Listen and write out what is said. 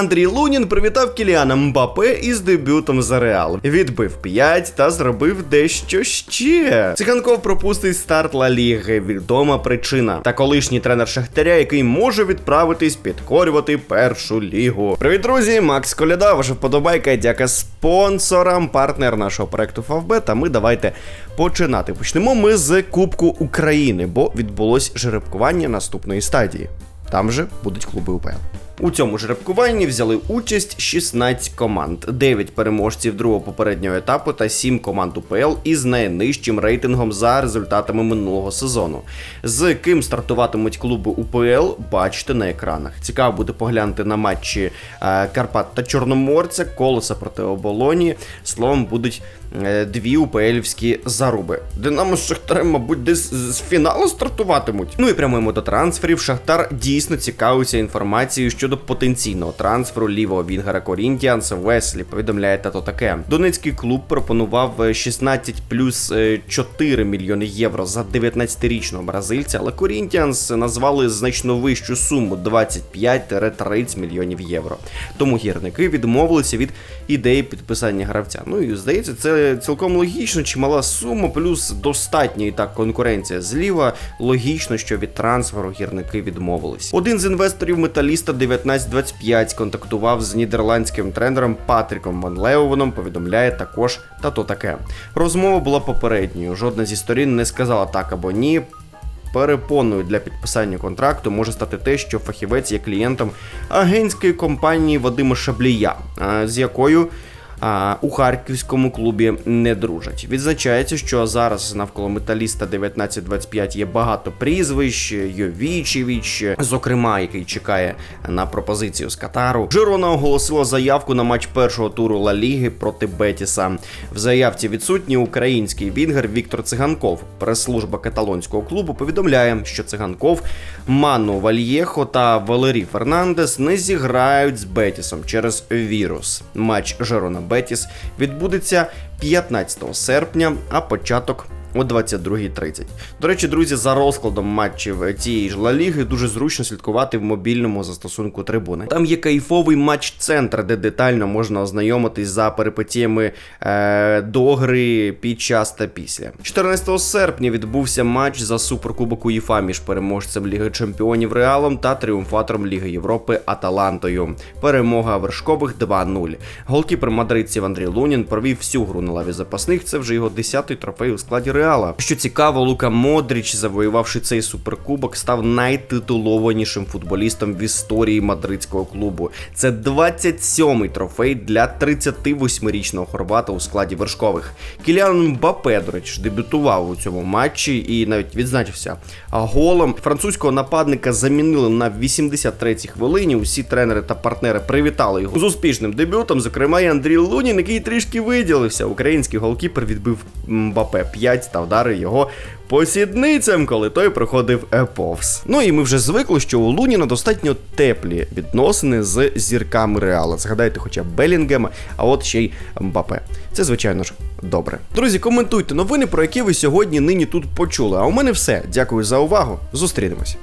Андрій Лунін привітав Кіліана Мбапе із дебютом за Реал. Відбив 5 та зробив дещо ще. Циганков пропустить старт Ла Ліги. Відома причина. Та колишній тренер Шахтаря, який може відправитись підкорювати першу лігу. Привіт, друзі! Макс Коляда, ваша вподобайка, дяка спонсорам, партнер нашого проекту Фавбет. А ми давайте починати. Почнемо ми з Кубку України, бо відбулось жеребкування наступної стадії. Там же будуть клуби УПЛ. У цьому жеребкуванні взяли участь 16 команд, 9 переможців другого попереднього етапу та 7 команд УПЛ із найнижчим рейтингом за результатами минулого сезону. З ким стартуватимуть клуби УПЛ, бачите на екранах. Цікаво буде поглянути на матчі е, Карпат та Чорноморця, Колоса проти Оболоні. Словом, будуть е, дві УПЛівські заруби. Динамо з Шахтарем, мабуть, десь з фіналу стартуватимуть. Ну і прямуємо до трансферів. Шахтар дійсно цікавиться інформацією щодо потенційного трансферу лівого вінгера Корінтіанс Веслі. Повідомляє тато таке. Донецький клуб пропонував е, 16 плюс е, 4 мільйони євро за 19-річного бразильця, але Корінтіанс назвали значно вищу суму 25-30 мільйонів євро. Тому гірники відмовилися від ідеї підписання гравця. Ну і здається, це цілком логічно. Чимала сума, плюс достатня і так конкуренція зліва. Логічно, що від трансферу гірники відмовились. Один з інвесторів металіста 1925 контактував з нідерландським тренером Патріком Ван Леовеном. Повідомляє також та то таке. Розмова була попередньою. Жодна зі сторін не сказала так або ні. Перепоною для підписання контракту може стати те, що фахівець є клієнтом агентської компанії Вадима Шаблія, з якою а, у харківському клубі не дружать. Відзначається, що зараз навколо металіста 1925 є багато прізвищ, Йовічевич, зокрема, який чекає на пропозицію з Катару. Жирона оголосила заявку на матч першого туру Ла Ліги проти Бетіса. В заявці відсутній український вінгер Віктор Циганков. Прес-служба каталонського клубу повідомляє, що Циганков, Ману Вальєхо та Валерій Фернандес не зіграють з Бетісом через вірус. Матч Жирона Бетіс відбудеться 15 серпня, а початок о 22.30. До речі, друзі, за розкладом матчів цієї ж Ла Ліги дуже зручно слідкувати в мобільному застосунку трибуни. Там є кайфовий матч-центр, де детально можна ознайомитись за перипетіями е, до під час та після. 14 серпня відбувся матч за суперкубок УЄФА між переможцем Ліги Чемпіонів Реалом та тріумфатором Ліги Європи Аталантою. Перемога вершкових 2-0. Голкіпер мадридців Андрій Лунін провів всю гру на лаві запасних. Це вже його 10-й трофей у складі Реала. Що цікаво, Лука Модріч, завоювавши цей суперкубок, став найтитулованішим футболістом в історії мадридського клубу. Це 27-й трофей для 38-річного хорвата у складі вершкових. Кіліан Мбапе, до речі, дебютував у цьому матчі і навіть відзначився голом. Французького нападника замінили на 83-й хвилині. Усі тренери та партнери привітали його з успішним дебютом. Зокрема, і Андрій Лунін, який трішки виділився. Український голкіпер відбив Мбапе 5 та вдарив його по сідницям, коли той проходив е, повз. Ну і ми вже звикли, що у Луніна достатньо теплі відносини з зірками Реала. Згадайте, хоча б Белінгема, а от ще й Мбапе. Це, звичайно ж, добре. Друзі, коментуйте новини, про які ви сьогодні нині тут почули. А у мене все. Дякую за увагу. Зустрінемось.